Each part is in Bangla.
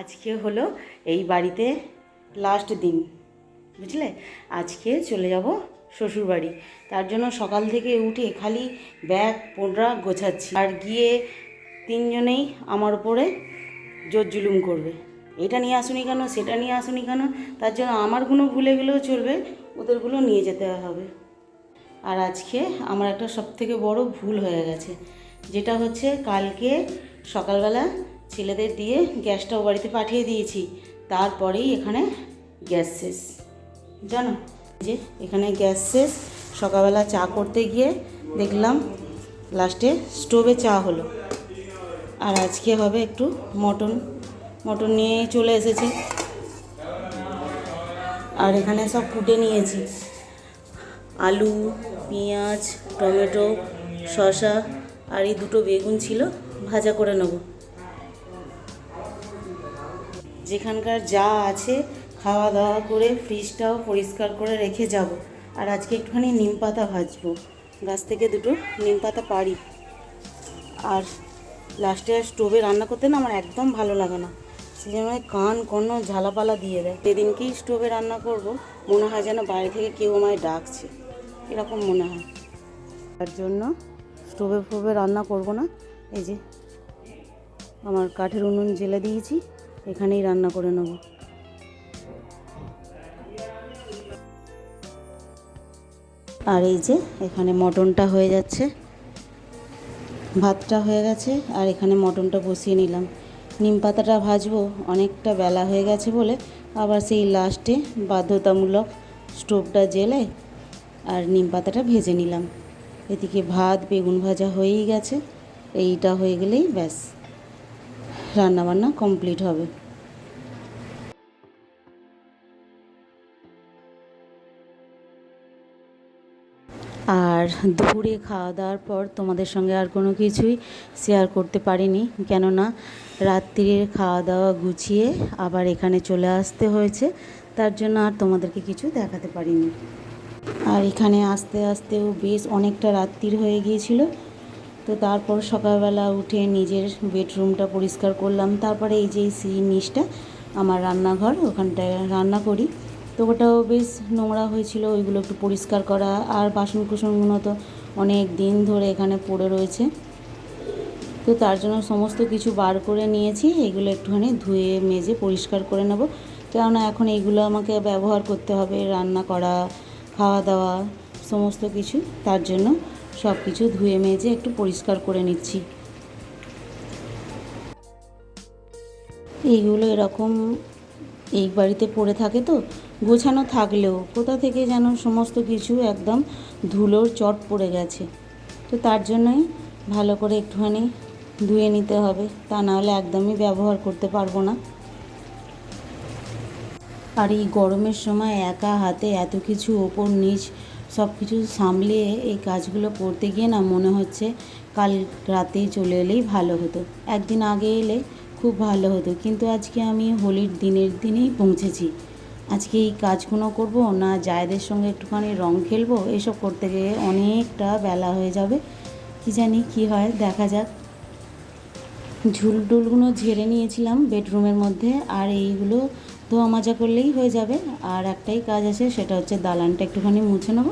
আজকে হলো এই বাড়িতে লাস্ট দিন, বুঝলে? আজকে চলে যাব শ্বশুর বাড়ি তার জন্য সকাল থেকে উঠে খালি ব্যাগ, পোড়া গোছাচ্ছি। আর গিয়ে তিনজনেই আমার উপরে জোর জুলুম করবে। এটা নিয়ে আসুনি কেন, সেটা নিয়ে আসুনি কেন, তার জন্য আমারগুলো ভুলে গেলেও চলবে, ওদেরগুলো নিয়ে যেতে হবে। আর আজকে আমার একটা সব থেকে বড় ভুল হয়ে গেছে, যেটা হচ্ছে কালকে সকালবেলা ছেলেদের দিয়ে গ্যাসটাও বাড়িতে পাঠিয়ে দিয়েছি। তারপরেই এখানে গ্যাস শেষ। জানো? যে এখানে গ্যাস শেষ। সকালবেলা চা করতে গিয়ে দেখলাম লাস্টে স্টোভে চা হলো। আর আজকে হবে একটু মটন। মটন নিয়ে চলে এসেছে। আর এখানে সব ফুটে নিয়েছি। আলু, পেঁয়াজ, টমেটো, শসা আর এই দুটো বেগুন ছিল ভাজা করে নেব। যেখানকার যা আছে, খাওয়া দাওয়া করে ফ্রিজটাও পরিষ্কার করে রেখে যাব। আর আজকে একটুখানি নিম পাতা ভাজবো। গাছ থেকে দুটো নিম পাতা পারি আর লাস্টে স্টোভে রান্না করতে না আমার একদম ভালো লাগে না। সে জন্য কান কোনো ঝালাপালা দিয়ে দেয়। সেদিনকেই স্টোভে রান্না করব। মনে হয় যেন বাইরে থেকে কেউ আমায় ডাকছে। এরকম মনে হয়। তার জন্য স্টোভে ফোভে রান্না করব না। এই যে আমার কাঠের উনুন জেলে দিয়েছি। এখানেই রান্না করে নেব। আর এই যে এখানে মটনটা হয়ে যাচ্ছে। ভাতটা হয়ে গেছে আর এখানে মটনটা বসিয়ে নিলাম। নিম পাতাটা ভাজবো, অনেকটা বেলা হয়ে গেছে বলে আবার সেই লাস্টে বাধ্যতামূলক স্টোভটা জেলে আর নিম পাতাটা ভেজে নিলাম। এদিকে ভাত, বেগুন ভাজা হয়েই গেছে, এইটা হয়ে গেলেই ব্যাস। রান্নাবান্না কমপ্লিট হবে। আর দুপুরে খাওয়া দাওয়ার পর তোমাদের সঙ্গে আর কোনো কিছুই শেয়ার করতে পারিনি। কেননা রাত্রির খাওয়া দাওয়া গুছিয়ে আবার এখানে চলে আসতে হয়েছে। তার জন্য আর তোমাদেরকে কিছু দেখাতে পারিনি। আর এখানে আস্তে আসতেও বেশ অনেকটা রাত্রির হয়ে গিয়েছিল। তো তারপর সকালবেলা উঠে নিজের বেডরুমটা পরিষ্কার করলাম। তারপরে এই যে সেই নিচটা আমার রান্নাঘর, ওখানটায় রান্না করি। তো ওটাও বেশ নোংরা হয়েছিল, ওইগুলো একটু পরিষ্কার করা। আর বাসন কুসনগুলো তো অনেক দিন ধরে এখানে পড়ে রয়েছে। তো তার জন্য সমস্ত কিছু বার করে নিয়েছি, এগুলো একটুখানি ধুয়ে, মেজে পরিষ্কার করে নেব। কেননা এখন এইগুলো আমাকে ব্যবহার করতে হবে, রান্না করা, খাওয়া দাওয়া, সমস্ত কিছু। তার জন্য সব কিছু ধুয়ে, মেজে একটু পরিষ্কার করে নিচ্ছি। এইগুলো এরকম এই বাড়িতে পড়ে থাকে তো, গোছানো থাকলেও কোথা থেকে যেন সমস্ত কিছু একদম ধুলোর চট পড়ে গেছে। তো তার জন্যই ভালো করে একটুখানি ধুয়ে নিতে হবে, তা নাহলে একদমই ব্যবহার করতে পারব না। আর এই গরমের সময় একা হাতে এত কিছু ওপর নিচ সব কিছু সামলিয়ে এই কাজগুলো করতে গিয়ে না মনে হচ্ছে কাল রাতেই চলে এলেই ভালো হতো। একদিন আগে এলে খুব ভালো হতো। কিন্তু আজকে আমি হোলির দিনের দিনেই পৌঁছেছি। আজকে এই কাজগুলো করব না জায়দের সঙ্গে একটুখানি রং খেলব, এসব করতে গিয়ে অনেকটা বেলা হয়ে যাবে। কি জানি কি হয়, দেখা যাক। ঝুল টুলগুলো ঝেড়ে নিয়েছিলাম বেডরুমের মধ্যে, আর এইগুলো ধোয়া মাজা করলেই হয়ে যাবে। আর একটাই কাজ আছে, সেটা হচ্ছে দালানটা একটুখানি মুছে নেব।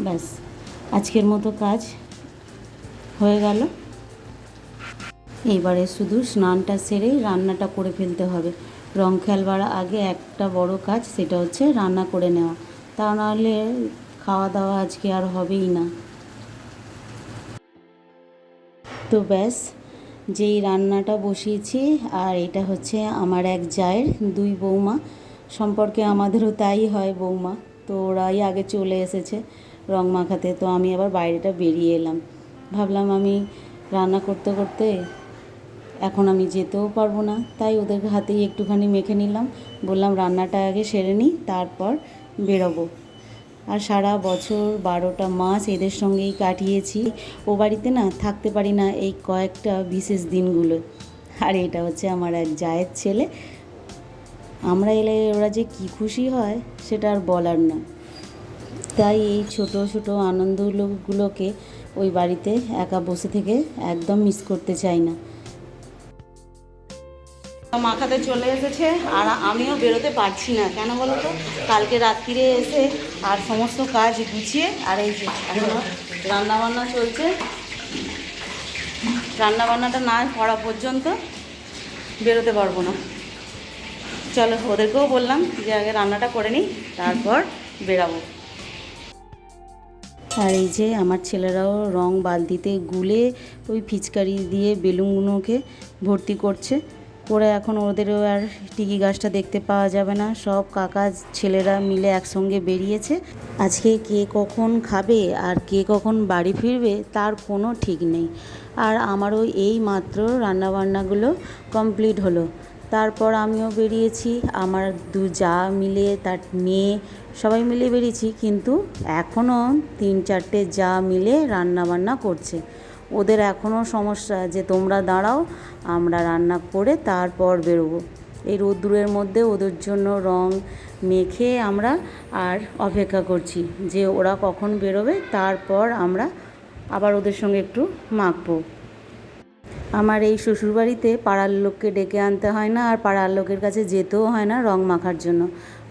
ব্যাস, আজকের মতো কাজ হয়ে গেল। এইবারে শুধু স্নানটা সেরেই রান্নাটা করে ফেলতে হবে। রং খেলবার আগে একটা বড় কাজ, সেটা হচ্ছে রান্না করে নেওয়া। তা নাহলে খাওয়া দাওয়া আজকে আর হবেই না। তো ব্যাস, যেই রান্নাটা বসিয়েছি, আর এটা হচ্ছে আমার এক জায়ের দুই বৌমা। সম্পর্কে আমাদেরও তাই হয় বৌমা, তো ওরাই আগে চলে এসেছে রং মাখাতে। তো আমি আবার বাইরেটা বেরিয়ে এলাম। ভাবলাম আমি রান্না করতে করতে এখন আমি যেতেও পারব না। তাই ওদের হাতেই একটুখানি মেখে নিলাম। বললাম, রান্নাটা আগে সেরে নিই, তারপর বেরোবো। আর সারা বছর বারোটা মাস এদের সঙ্গেই কাটিয়েছি। ও বাড়িতে না থাকতে পারি না এই কয়েকটা বিশেষ দিনগুলো। আর এটা হচ্ছে আমার এক জায়ের ছেলে। আমরা এলে ওরা যে কী খুশি হয়, সেটা আর বলার না। তাই এই ছোট ছোট আনন্দগুলোকে ওই বাড়িতে একা বসে থেকে একদম মিস করতে চাই না। মাখাতে চলে এসেছে, আর আমিও বেরোতে পারছি না। কেন বলো তো? কালকে রাত্রিরে এসে আর সমস্ত কাজ গুছিয়ে, আর এই যে রান্নাবান্না চলছে। রান্নাবান্নাটা না করা পর্যন্ত বেরোতে পারব না। চলো, ওদেরকেও বললাম যে আগে রান্নাটা করে নিই, তারপর বেরাবো। আর এই যে আমার ছেলেরাও রং বালতিতে গুলে ওই ফিচকারি দিয়ে বেলুনগুলোকে ভর্তি করছে। করে এখন ওদেরও আর টিকি গাছটা দেখতে পাওয়া যাবে না। সব কাকা ছেলেরা মিলে একসঙ্গে বেরিয়েছে। আজকে কে কখন খাবে আর কে কখন বাড়ি ফিরবে তার কোনো ঠিক নেই। আর আমারও এই মাত্র রান্নাবান্নাগুলো কমপ্লিট হলো। তারপর আমিও বেরিয়েছি। আমার দু যা মিলে, তার মেয়ে, সবাই মিলে বেরিয়েছি। কিন্তু এখনও তিন চারটে যা মিলে রান্নাবান্না করছে। ওদের এখনও সমস্যা যে তোমরা দাঁড়াও, আমরা রান্না করে তারপর বেরোবো। এই রোদ্দুরের মধ্যে ওদের জন্য রং মেখে আমরা আর অপেক্ষা করছি যে ওরা কখন বেরোবে, তারপর আমরা আবার ওদের সঙ্গে একটু মাখবো। আমার এই শ্বশুরবাড়িতে পাড়ার লোককে ডেকে আনতে হয় না, আর পাড়ার লোকের কাছে যেতেও হয় না রং মাখার জন্য।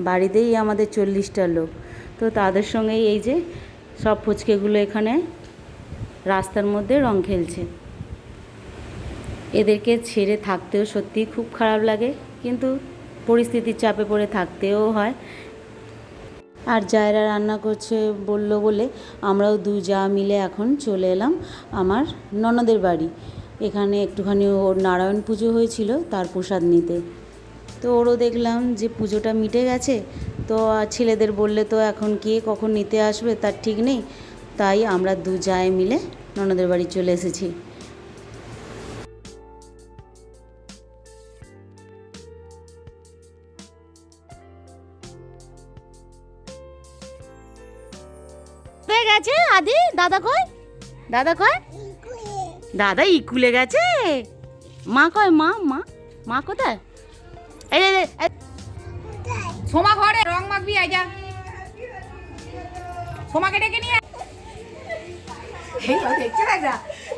বাড়িতেই আমাদের চল্লিশটা লোক। তো তাদের সঙ্গেই এই যে সব ফুচকেগুলো এখানে রাস্তার মধ্যে রং খেলছে। এদেরকে ছেড়ে থাকতেও সত্যিই খুব খারাপ লাগে, কিন্তু পরিস্থিতির চাপে পড়ে থাকতেও হয়। আর জায়রা রান্না করছে বলল বলে আমরাও দু যা মিলে এখন চলে এলাম আমার ননদের বাড়ি। এখানে একটুখানি ওর নারায়ণ পুজো হয়েছিল, তার প্রসাদ নিতে। তো ওরও দেখলাম যে পুজোটা মিটে গেছে, তো ছেলেদের বললে তো এখন কে কখন নিতে আসবে তার ঠিক নেই। তাই আমরা দু জায় মিলে ননদের বাড়ি চলে এসেছি। গেছে, আদি, দাদা কয় দাদা কয় দাদা ইকুলে গেছে। মা কয়, মা মা মা কোথায়? সোমা ঘরে, রং মাখবি আই যা। সোমাকে ডেকে নিয়ে আয়। এই ও দেখছে না। যা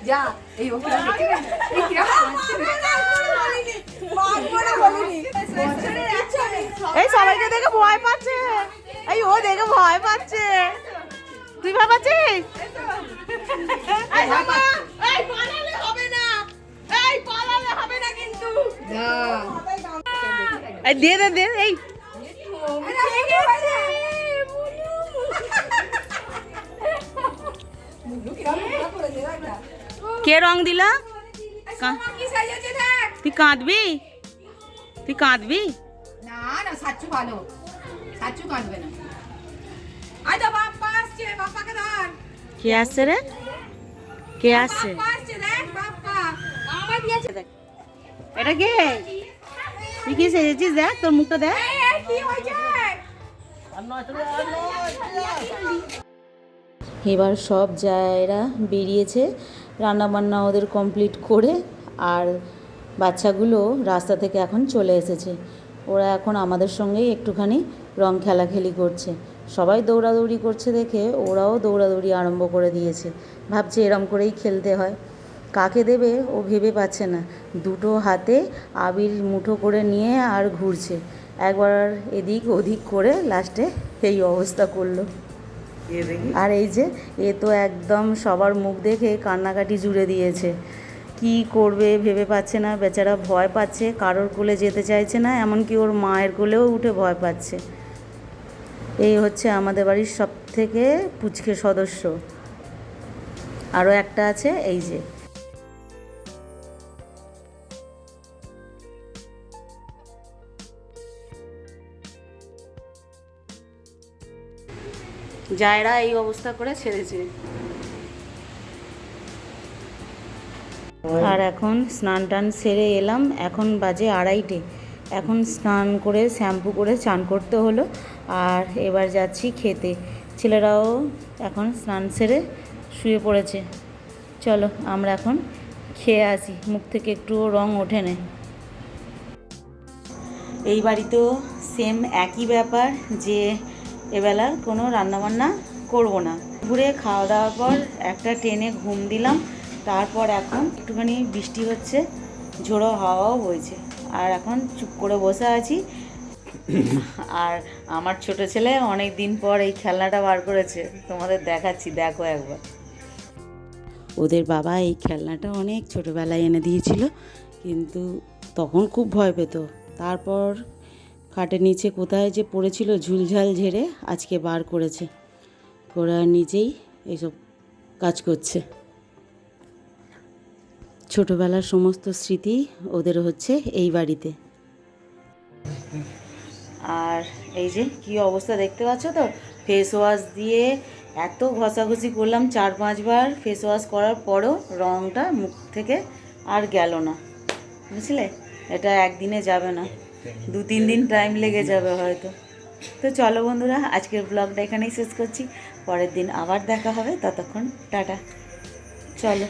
যা এই ও কিরম দেখছে না? এই কিরম এই সবাইকে দেখে ভয় পাচ্ছে। এই ও দেখে ভয় পাচ্ছে। তুই ভয় পাচ্ছিস? যা। দে দে দে এই। কে রং দিলা। তুই কাঁদবি? তুই কাঁদবি? না না সাচ্চু ভালো। সাচ্চু কাঁদবে না। আয় তো বাপ্পা আসছে বাপ্পাকে ধর। কে আসছে রে? কে আসছে? এটা কে? তুই কি সেজেছিস দেখ? তোর মুখটা দেখ। এবার সব জায়গা বেরিয়েছে, রান্নাবান্না ওদের কমপ্লিট করে, আর বাচ্চাগুলো রাস্তা থেকে এখন চলে এসেছে। ওরা এখন আমাদের সঙ্গেই একটুখানি রং খেলাখেলি করছে। সবাই দৌড়াদৌড়ি করছে দেখে ওরাও দৌড়াদৌড়ি আরম্ভ করে দিয়েছে। ভাবছে এরম করেই খেলতে হয়। কাকে দেবে ও ভেবে পাচ্ছে না। দুটো হাতে আবির মুঠো করে নিয়ে আর ঘুরছে। একবার এদিক ওদিক করে লাস্টে এই অবস্থা করল। আর এই যে, এ তো একদম সবার মুখ দেখে কান্নাকাটি জুড়ে দিয়েছে। কি করবে ভেবে পাচ্ছে না, বেচারা ভয় পাচ্ছে, কারোর কোলে যেতে চাইছে না, এমনকি ওর মায়ের কোলেও উঠে ভয় পাচ্ছে। এই হচ্ছে আমাদের বাড়ির সব থেকে পুচকে সদস্য। আরও একটা আছে, এই যে। জায়রা এই অবস্থা করে ছেড়েছে। আর এখন স্নান টান সেরে এলাম, এখন বাজে আড়াইটে। এখন স্নান করে, শ্যাম্পু করে চান করতে হলো, আর এবার যাচ্ছি খেতে। ছেলেরাও এখন স্নান সেরে শুয়ে পড়েছে। চলো, আমরা এখন খেয়ে আসি, মুখ থেকে একটুও রং ওঠে না। এই বাড়িতেও সেম একই ব্যাপার, যে এবেলার কোনো রান্নাবান্না করব না। ঘুরে খাওয়া দাওয়ার পর একটা ট্রেনে ঘুম দিলাম, তারপর এখন একটুখানি বৃষ্টি হচ্ছে, ঝোড়ো হাওয়াও বইছে। আর এখন চুপ করে বসে আছি। আর আমার ছোট ছেলে অনেক দিন পর এই খেলনাটা বার করেছে। তোমাদের দেখাচ্ছি, দেখো একবার। ওদের বাবা এই খেলনাটা অনেক ছোটোবেলায় এনে দিয়েছিল, কিন্তু তখন খুব ভয় পেত। তারপর খাটের নিচে কোথায় যে পড়েছিল ঝুলঝাল ঝেড়ে আজকে বার করেছে। করে নিজেই এইসব কাজ করছে। ছোটোবেলার সমস্ত স্মৃতি ওদের হচ্ছে এই বাড়িতে। আর এই যে কি অবস্থা দেখতে পাচ্ছ তো? ফেস ওয়াশ দিয়ে এত ঘষাঘষি করলাম চার পাঁচবার ফেস ওয়াশ করার পরও রঙটা মুখ থেকে আর গেল না। বুঝলে? এটা একদিনে যাবে না। দু তিন দিন টাইম লেগে যাবে হয়তো। তো চলো বন্ধুরা, আজকের ব্লগটা এখানেই শেষ করছি। পরের দিন আবার দেখা হবে, ততক্ষণ টাটা। চলো।